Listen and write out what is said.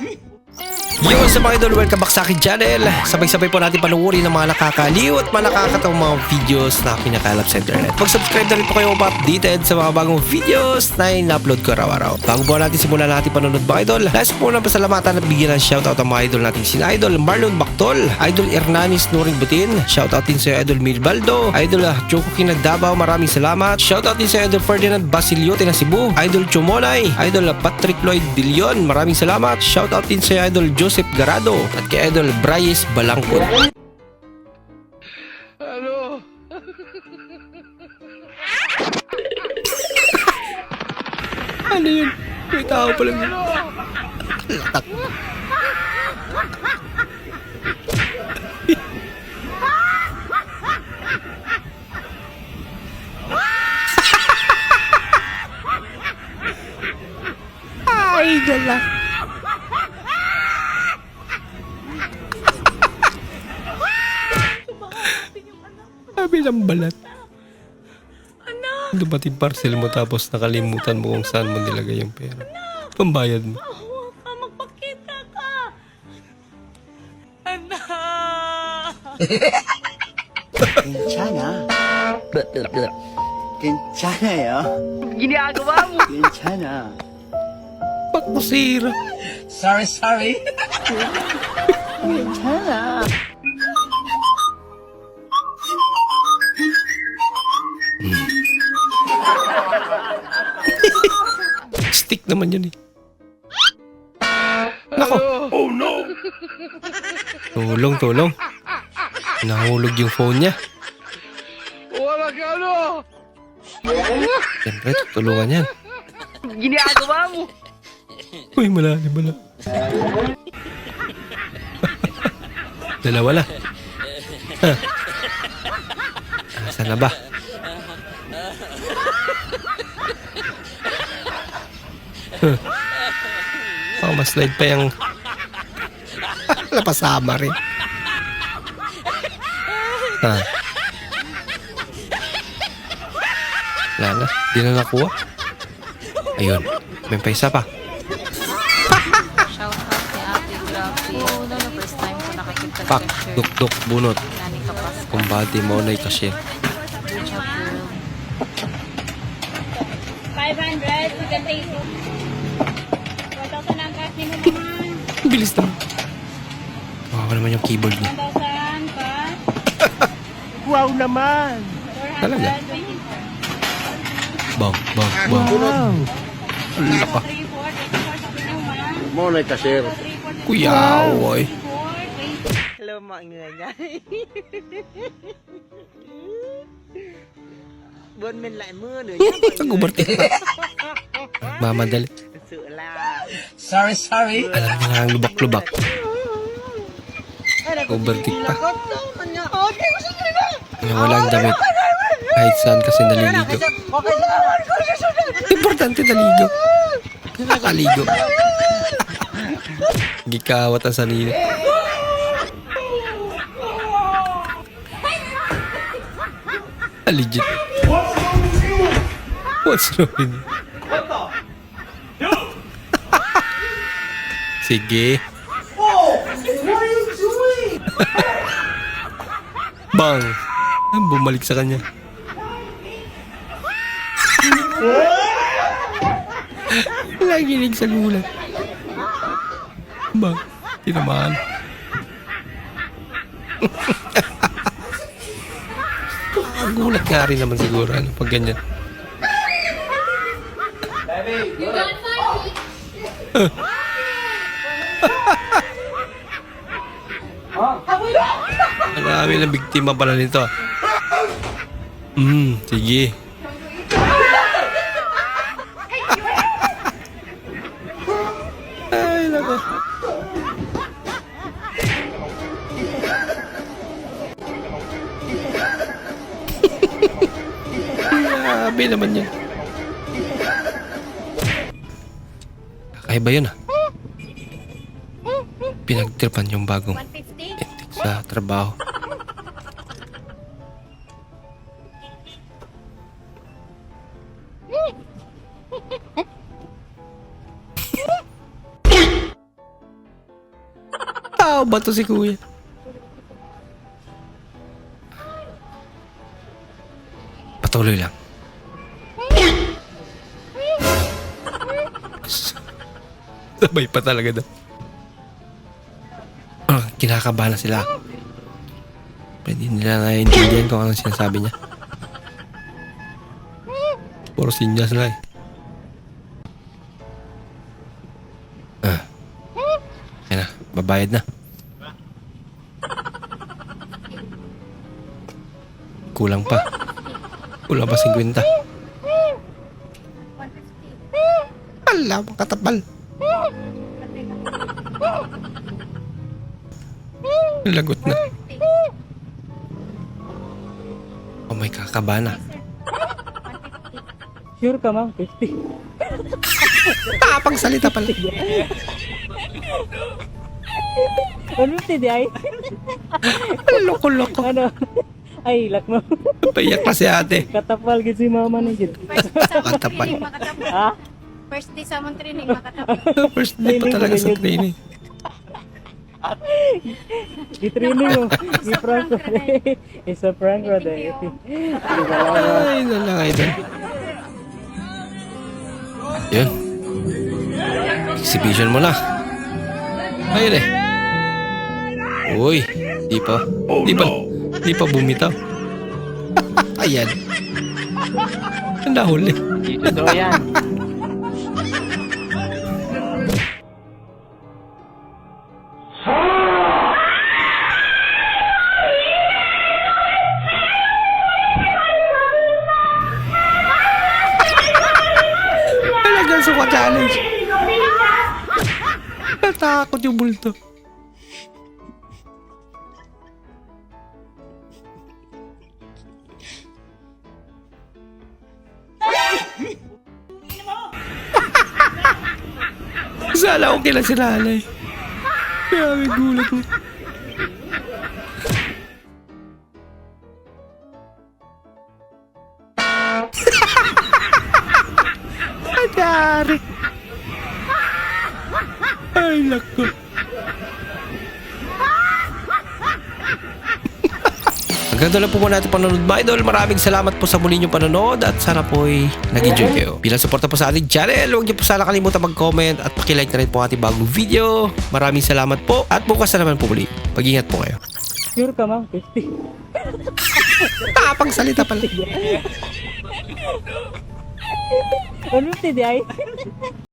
哼。Yo, sa mga idol, welcome back sa akin channel. Sabay-sabay po natin panuorin ng mga nakakaliw at mga mga videos na kinakalap sa internet. Mag-subscribe na rin po kayo pa-updated sa mga bagong videos na in-upload ko araw-araw. Bago po natin simulan natin panonood mga idol, nais po na pasalamatan at bigyan ng shoutout ang mga idol natin sina Idol Marlon Bactol, Idol Hernanis Nuring Butin, shoutout din sa Idol Milbaldo, Idol ah, Choco Kinagdabaw, maraming salamat. Shoutout din sa Idol Ferdinand Basiliote na Cebu, Idol Chumonay, Idol ah, Patrick Lloyd Dilion, maraming salamat. Shoutout din sa Idol Joseph Garado at kay Idol Bryce Balangkod. Ano yun? May tao pala yun. Latak. Ay, gala. Sabi ng balat. Dumating parcel mo tapos nakalimutan mo kung saan mo nilagay yung pera. Pambayad mo. Huwag ka magpakita ka! Anak! 괜찮아. 괜찮아요. Ginagawa mo! 괜찮아. Ba't mo sira? Sorry, sorry. 괜찮아. Stick naman yun eh. Nako. Oh no! Tulong, tulong. Nahulog yung phone niya. Wala ka ano? Siyempre, tutulungan yan. Ginagawa mo! Uy, malalim pala. Dalawa na. Ha. Nasaan na ba? Oh, mas slide pa yung... Napasama rin. Ha. Wala na. Di na nakuha. Ayun. May pa isa pa. Shout out kay Ate Grabe. Oo, first time ko nakakita Pak, duk-duk, bunot. Kumbati mo na kasi. Good job, girl. 500, we can take 4,000 ang cash ni mo naman. Bilis naman. Kawawa naman yung keyboard niya. 1,000 pa. Wow naman. Talaga? 424. Bang, bang, bang. Wow. Wala pa. 34, 24 sa pinawa. Mo na kasir. 34, Kuya, oy. 20. Hello, mga nga Buwan men lại mưa nữa nhá mọi người. Nag-ubarte pa. Mamadali. Sorry, sorry. Lang lubak-lubak. Overtake pa. Na walang damit. Kahit saan kasi naliligo. Importante naligo. Nakaligo. Gikawat ang sarili. Ah, Legit. What's wrong with you? Sige. Bang! Ang bumalik sa kanya. Naginig sa gulat. Bang! Tinamaan. Ang gulat nga rin naman siguro ano, pag ganyan. Marami na biktima pala nito. Hmm, sige. Ay, nako. Grabe naman yan. Kakaiba yun ah. Pinagtripan yung bagong 150. etik sa trabaho. Nakabato si kuya. Patuloy lang. Sabay pa talaga daw. Ah, kinakabahan na sila. Pwede nila naiintindihan kung anong sinasabi niya. Puro sinyas lang eh. Ah. Yan na, babayad na. Kulang pa. Kulang pa 50. Ala, makatapal. Lagot na. Oh my kakabana. Sure ka, ma'am? 50. Tapang salita pala. 150 di ay? Loko-loko. Ano? Ay, lak mo. Payak pa si ate. Katapal gid si mama ni gid. First day sa among Katapal. training, makatapos. Ha? First day sa among training, makatapos. First day pa talaga sa training. Di-training mo. Di-prank ko. It's a prank ko dahil. Ay, nalang idol. Yun. Exhibition mo na. Ayun eh. Uy, di pa. Di pa. Di pa bumitaw. Ayan. Ang nahuli. Dito daw yan. Challenge. Natakot yung bulto. Sala okay lang si nanay. Kaya may gulat mo. Nangyari. Ay, lako. Hanggang doon lang po muna natin panonood mga idol. Maraming salamat po sa muli niyong panonood at sana po ay nag-enjoy kayo. Bilang suporta po sa ating channel, huwag niyo po sana kalimutan mag-comment at pakilike na rin po ang ating bagong video. Maraming salamat po at bukas na naman po muli. Pag-ingat po kayo. Sure ka, ma'am? 50. Tapang salita pala. 150 di ay?